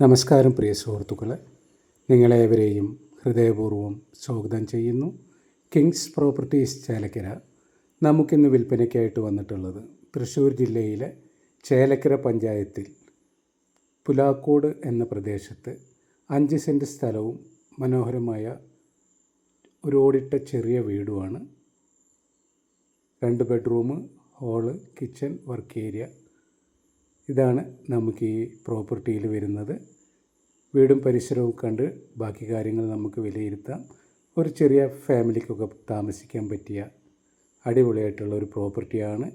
നമസ്കാരം പ്രിയ സുഹൃത്തുക്കളെ. നിങ്ങളേവരെയും ഹൃദയപൂർവം സ്വാഗതം ചെയ്യുന്നു. Kings properties Chelakkara. നമുക്കിന്ന് വിൽപ്പനയ്ക്കായിട്ട് വന്നിട്ടുള്ളത് തൃശ്ശൂർ ജില്ലയിലെ ചേലക്കര പഞ്ചായത്തിൽ പുലാക്കോട് എന്ന പ്രദേശത്ത് അഞ്ച് സെന്റ് സ്ഥലവും മനോഹരമായ ഒരു ഓടിട്ട ചെറിയ വീടുമാണ്. രണ്ട് bedroom hall kitchen work area ഇതാണ് നമുക്ക് ഈ പ്രോപ്പർട്ടിയിൽ വരുന്നത്. വീടും പരിസരവും കണ്ട് ബാക്കി കാര്യങ്ങൾ നമുക്ക് വിലയിരുത്താം. ഒരു ചെറിയ ഫാമിലിക്കൊക്കെ താമസിക്കാൻ പറ്റിയ അടിപൊളിയായിട്ടുള്ള ഒരു പ്രോപ്പർട്ടിയാണ്.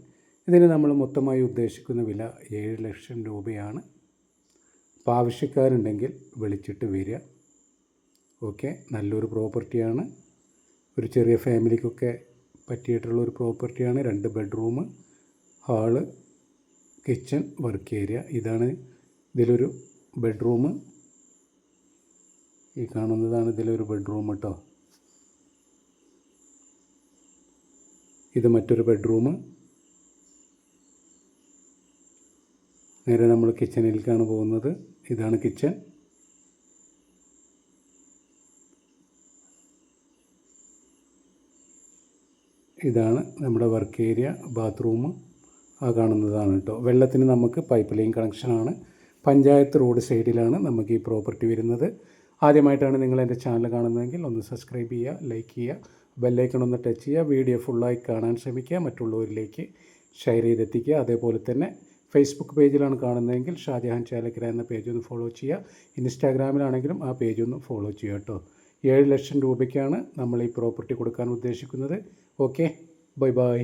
ഇതിന് നമ്മൾ മൊത്തമായി ഉദ്ദേശിക്കുന്ന വില ഏഴ് ലക്ഷം രൂപയാണ്. അപ്പോൾ ആവശ്യക്കാരുണ്ടെങ്കിൽ വിളിച്ചിട്ട് വരിക. ഓക്കെ നല്ലൊരു പ്രോപ്പർട്ടിയാണ്. ഒരു ചെറിയ ഫാമിലിക്കൊക്കെ പറ്റിയിട്ടുള്ള ഒരു പ്രോപ്പർട്ടിയാണ്. രണ്ട് bedroom hall kitchen work area ഇതാണ് ഇതിലൊരു ബെഡ്റൂം ഈ കാണുന്നതാണ് ഇതിലൊരു ബെഡ്റൂം കേട്ടോ ഇത് മറ്റൊരു ബെഡ്റൂം നേരെ നമ്മൾ കിച്ചണിലേക്കാണ് പോകുന്നത്. ഇതാണ് കിച്ചൺ ഇതാണ് നമ്മുടെ വർക്ക് ഏരിയ ബാത്റൂം ആ കാണുന്നതാണ് കേട്ടോ വെള്ളത്തിന് നമുക്ക് പൈപ്പ് ലൈൻ കണക്ഷനാണ് പഞ്ചായത്ത് റോഡ് സൈഡിലാണ് നമുക്ക് ഈ പ്രോപ്പർട്ടി വരുന്നത്. ആദ്യമായിട്ടാണ് നിങ്ങൾ എന്റെ ചാനൽ കാണുന്നതെങ്കിൽ ഒന്ന് സബ്സ്ക്രൈബ് ചെയ്യുക ലൈക്ക് ചെയ്യുക ബെല്ലൈക്കൺ ഒന്ന് ടച്ച് ചെയ്യുക വീഡിയോ ഫുള്ളായി കാണാൻ ശ്രമിക്കുക മറ്റുള്ളവരിലേക്ക് ഷെയർ ചെയ്തെത്തിക്കുക. അതേപോലെ തന്നെ ഫേസ്ബുക്ക് പേജിലാണ് കാണുന്നതെങ്കിൽ ഷാജഹാൻ ചാലക്കര എന്ന പേജ് ഒന്ന് ഫോളോ ചെയ്യുക. ഇൻസ്റ്റാഗ്രാമിലാണെങ്കിലും ആ പേജ് ഒന്ന് ഫോളോ ചെയ്യുക കേട്ടോ ഏഴ് ലക്ഷം രൂപയ്ക്കാണ് നമ്മൾ ഈ പ്രോപ്പർട്ടി കൊടുക്കാൻ ഉദ്ദേശിക്കുന്നത്. Okay bye bye